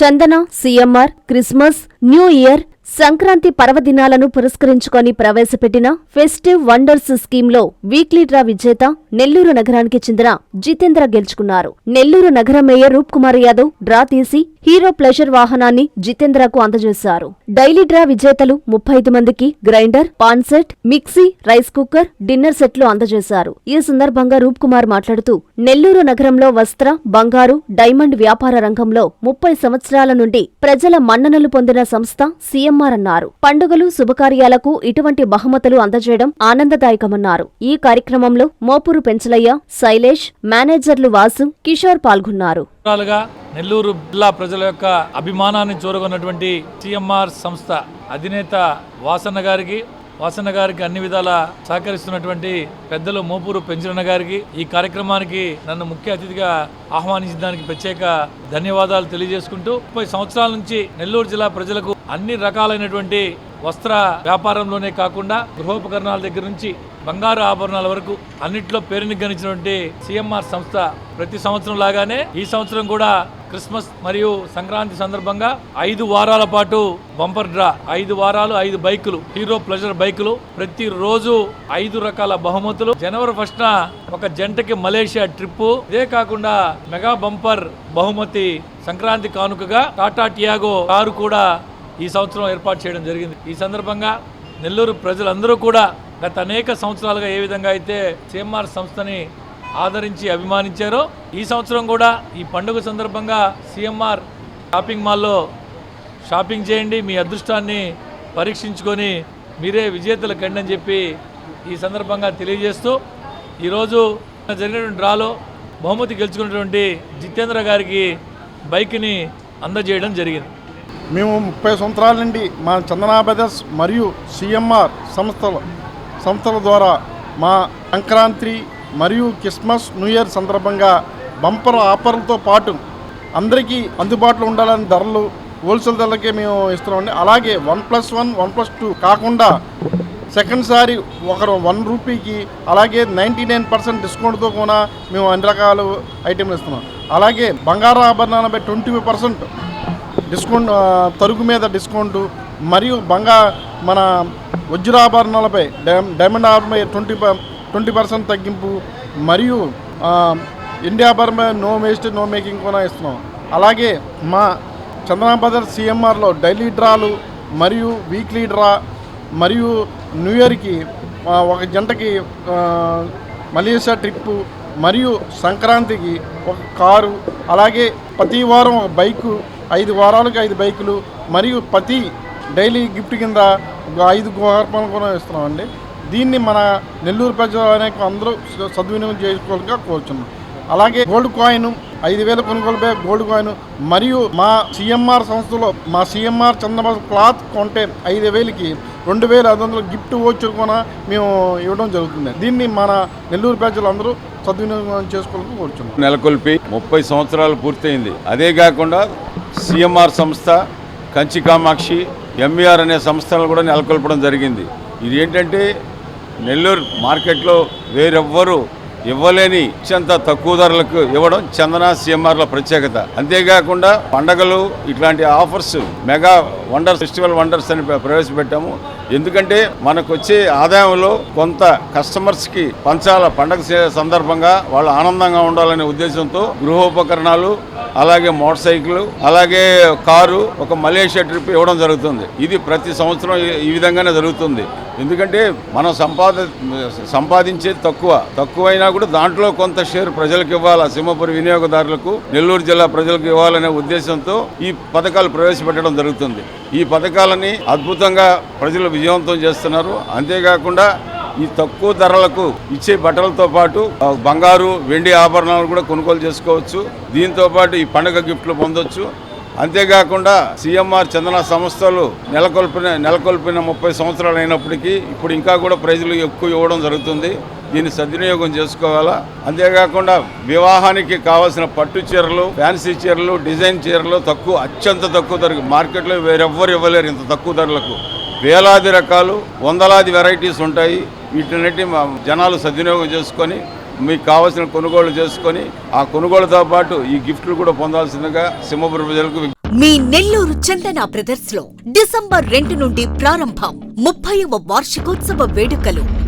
Chandana CMR Christmas new year Sankranti పర్వదినాలను పురస్కరించుకొని ప్రవేశపెట్టిన festive wonders స్కీమ్లో వీక్లీ డ్రా విజేత నెల్లూరు నగరానికి చెందిన జితేంద్ర గెలుచుకున్నారు. నెల్లూరు నగర మేయర్ రూప్ కుమార్ యాదవ్ డ్రా తీసి హీరో ప్లెజర్ వాహనాన్ని జితేంద్రకు అందజేశారు. డైలీ డ్రా విజేతలు ముప్పై ఐదు మందికి grinder pan set mixie rice cooker dinner సెట్లు అందజేశారు. ఈ సందర్భంగా రూప్ కుమార్ మాట్లాడుతూ నెల్లూరు నగరంలో వస్త్ర బంగారు డైమండ్ వ్యాపార రంగంలో ముప్పై సంవత్సరాల నుండి ప్రజల మన్ననలు పొందిన సంస్థ సీఎం అన్నారు పండుగలు శుభకార్యాలకు ఇటువంటి బహుమతులు అందజేయడం ఆనందదాయకమన్నారు. ఈ కార్యక్రమంలో మోపూరు పెంచలయ్య శైలేష్ మేనేజర్లు వాసు కిషోర్ పాల్గొన్నారు. నెల్లూరు జిల్లా ప్రజల యొక్క అభిమానాన్ని చూరగొన్నటువంటి సిఎంఆర్ సంస్థ అధినేత వాసన్న గారికి వాసన్న గారికి అన్ని విధాల సహకరిస్తున్నటువంటి పెద్దలు మోపూరు పెంచరన్న గారికి ఈ కార్యక్రమానికి నన్ను ముఖ్య అతిథిగా ఆహ్వానించడానికి ప్రత్యేక ధన్యవాదాలు తెలియజేసుకుంటూ ముప్పై సంవత్సరాల నుంచి నెల్లూరు జిల్లా ప్రజలకు అన్ని రకాలైనటువంటి వస్త్ర వ్యాపారంలోనే కాకుండా గృహోపకరణాల దగ్గర నుంచి బంగారు ఆభరణాల వరకు అన్నింటిలో పేరుని గణించినటువంటి సిఎంఆర్ సంస్థ ప్రతి సంవత్సరం లాగానే ఈ సంవత్సరం కూడా క్రిస్మస్ మరియు సంక్రాంతి సందర్భంగా ఐదు వారాల పాటు బంపర్ డ్రా. ఐదు వారాలు ఐదు బైకులు హీరో ప్లెజర్ బైకులు. ప్రతి రోజు ఐదు రకాల బహుమతులు. జనవరి ఫస్ట్ ఒక జంటకి మలేషియా ట్రిప్ ఇదే కాకుండా మెగా బంపర్ బహుమతి సంక్రాంతి కానుకగా టాటా టియాగో కారు కూడా ఈ సంవత్సరం ఏర్పాటు చేయడం జరిగింది. ఈ సందర్భంగా నెల్లూరు ప్రజలందరూ కూడా గత అనేక సంవత్సరాలుగా ఏ విధంగా అయితే సిఎంఆర్ సంస్థని ఆదరించి అభిమానించారో ఈ సంవత్సరం కూడా ఈ పండుగ సందర్భంగా సిఎంఆర్ షాపింగ్ మాల్లో షాపింగ్ చేయండి మీ అదృష్టాన్ని పరీక్షించుకొని మీరే విజేతలు కండి అని చెప్పి ఈ సందర్భంగా తెలియజేస్తూ ఈరోజు జరిగినటువంటి డ్రాలో బహుమతి గెలుచుకున్నటువంటి జితేంద్ర గారికి బైక్ని అందజేయడం జరిగింది. మేము ముప్పై సంవత్సరాల నుండి మా చందనా బ్రదర్స్ మరియు సిఎంఆర్ సంస్థల సంస్థల ద్వారా మా సంక్రాంతి మరియు క్రిస్మస్ న్యూ ఇయర్ సందర్భంగా బంపర్ ఆఫర్లతో పాటు అందరికీ అందుబాటులో ఉండాలని ధరలు హోల్సేల్ ధరలకే మేము ఇస్తున్నామండి. అలాగే one plus one one plus two కాకుండా సెకండ్ సారి ఒకరు వన్ రూపీకి అలాగే నైంటీ నైన్ పర్సెంట్ డిస్కౌంట్తో కూడా మేము అన్ని రకాల ఐటెంలు ఇస్తున్నాం. అలాగే బంగారు ఆభరణాలపై ట్వంటీ పర్సెంట్ డిస్కౌంట్ తరుగు మీద డిస్కౌంట్ మరియు బంగా మన వజ్రాభరణాలపై డైమండ్ ఆభరణపై ట్వంటీ ట్వంటీ పర్సెంట్ తగ్గింపు మరియు ఇండియా ఆభరణపై నో వేస్ట్ నో మేకింగ్ కూడా ఇస్తున్నాం అలాగే మా చంద్రనా బ్రదర్స్ సిఎంఆర్లో డైలీ డ్రాలు మరియు వీక్లీ డ్రా మరియు న్యూ ఇయర్కి ఒక జంటకి మలేషియా ట్రిప్పు మరియు సంక్రాంతికి ఒక కారు అలాగే ప్రతి వారం ఒక బైకు ఐదు వారాలకు ఐదు బైకులు మరియు ప్రతి డైలీ గిఫ్ట్ కింద ఐదు గోహర్పాలు కూడా ఇస్తున్నామండి. దీన్ని మన నెల్లూరు ప్రజలు అనేక అందరూ సద్వినియోగం చేసుకోవాలిగా కోరుచున్నాం. అలాగే గోల్డ్ కాయిన్ ఐదు వేల కొనుగోలుపై గోల్డ్ కాయిన్ మరియు మా సిఎంఆర్ సంస్థలో మా సిఎంఆర్ చంద్రబాబు క్లాత్ కొంటే ఐదు వేలకి రెండు వేల ఐదు వందలు గిఫ్ట్ వచ్చి కూడా మేము ఇవ్వడం జరుగుతుంది. దీన్ని మన నెల్లూరు ప్రజలందరూ సద్వినియోగం చేసుకోవాలని కోరుచున్నాం. నెలకొల్పి ముప్పై సంవత్సరాలు పూర్తయింది. అదే కాకుండా సిఎంఆర్ సంస్థ కంచి కామాక్షి ఎంఈఆర్ అనే సంస్థలను కూడా నెలకొల్పడం జరిగింది. ఇది ఏంటంటే నెల్లూరు మార్కెట్లో వేరెవ్వరు ఇవ్వలేని అత్యంత తక్కువ ధరలకు ఇవ్వడం చందన సిఎంఆర్ల ప్రత్యేకత. అంతేకాకుండా పండగలు ఇట్లాంటి offers mega wonders festival wonders అని ప్రవేశపెట్టాము. ఎందుకంటే మనకు వచ్చే ఆదాయంలో కొంత కస్టమర్స్కి పంచాల పండగ సందర్భంగా వాళ్ళు ఆనందంగా ఉండాలనే ఉద్దేశంతో గృహోపకరణాలు అలాగే మోటార్ సైకిల్ అలాగే కారు ఒక మలేషియా ట్రిప్ ఇవ్వడం జరుగుతుంది. ఇది ప్రతి సంవత్సరం ఈ- ఈ విధంగానే జరుగుతుంది. ఎందుకంటే మనం సంపాద సంపాదించేది తక్కువ. తక్కువైనా కూడా దాంట్లో కొంత షేర్ ప్రజలకు ఇవ్వాలి? సింహపురి వినియోగదారులకు నెల్లూరు జిల్లా ప్రజలకు ఇవ్వాలనే ఉద్దేశంతో ఈ పథకాలు ప్రవేశపెట్టడం జరుగుతుంది. ఈ పథకాలని అద్భుతంగా ప్రజలు విజయవంతం చేస్తున్నారు. అంతేకాకుండా ఈ తక్కువ ధరలకు ఇచ్చే బట్టలతో పాటు బంగారు వెండి ఆభరణాలు కూడా కొనుగోలు చేసుకోవచ్చు. దీంతో పాటు ఈ పండుగ గిఫ్ట్లు పొందొచ్చు. అంతేకాకుండా సీఎంఆర్ చందన సంస్థలు నెలకొల్పిన నెలకొల్పిన ముప్పై సంవత్సరాలు అయినప్పటికీ ఇప్పుడు ఇంకా కూడా ప్రజలు ఎక్కువ ఇవ్వడం జరుగుతుంది. దీన్ని సద్వినియోగం చేసుకోవాలా? అంతేకాకుండా వివాహానికి కావాల్సిన పట్టు చీరలు ఫ్యాన్సీ చీరలు డిజైన్ చీరలు తక్కువ అత్యంత తక్కువ ధరకు మార్కెట్లో వేరెవ్వరు ఇవ్వలేరు ఇంత తక్కువ ధరలకు. వేలాది రకాలు వందలాది వెరైటీస్ ఉంటాయి. వీటినన్నిటి మా జనాలు సద్వినియోగం చేసుకొని మీకు కావాల్సిన కొనుగోలు చేసుకొని ఆ కొనుగోలుతో పాటు ఈ గిఫ్ట్లు కూడా పొందాల్సిందిగా సింహపురం ప్రజలకు మీ నెల్లూరు చందన బ్రదర్స్లో డిసెంబర్ రెండు నుండి ప్రారంభం ముప్పైవ వార్షికోత్సవ వేడుకలు.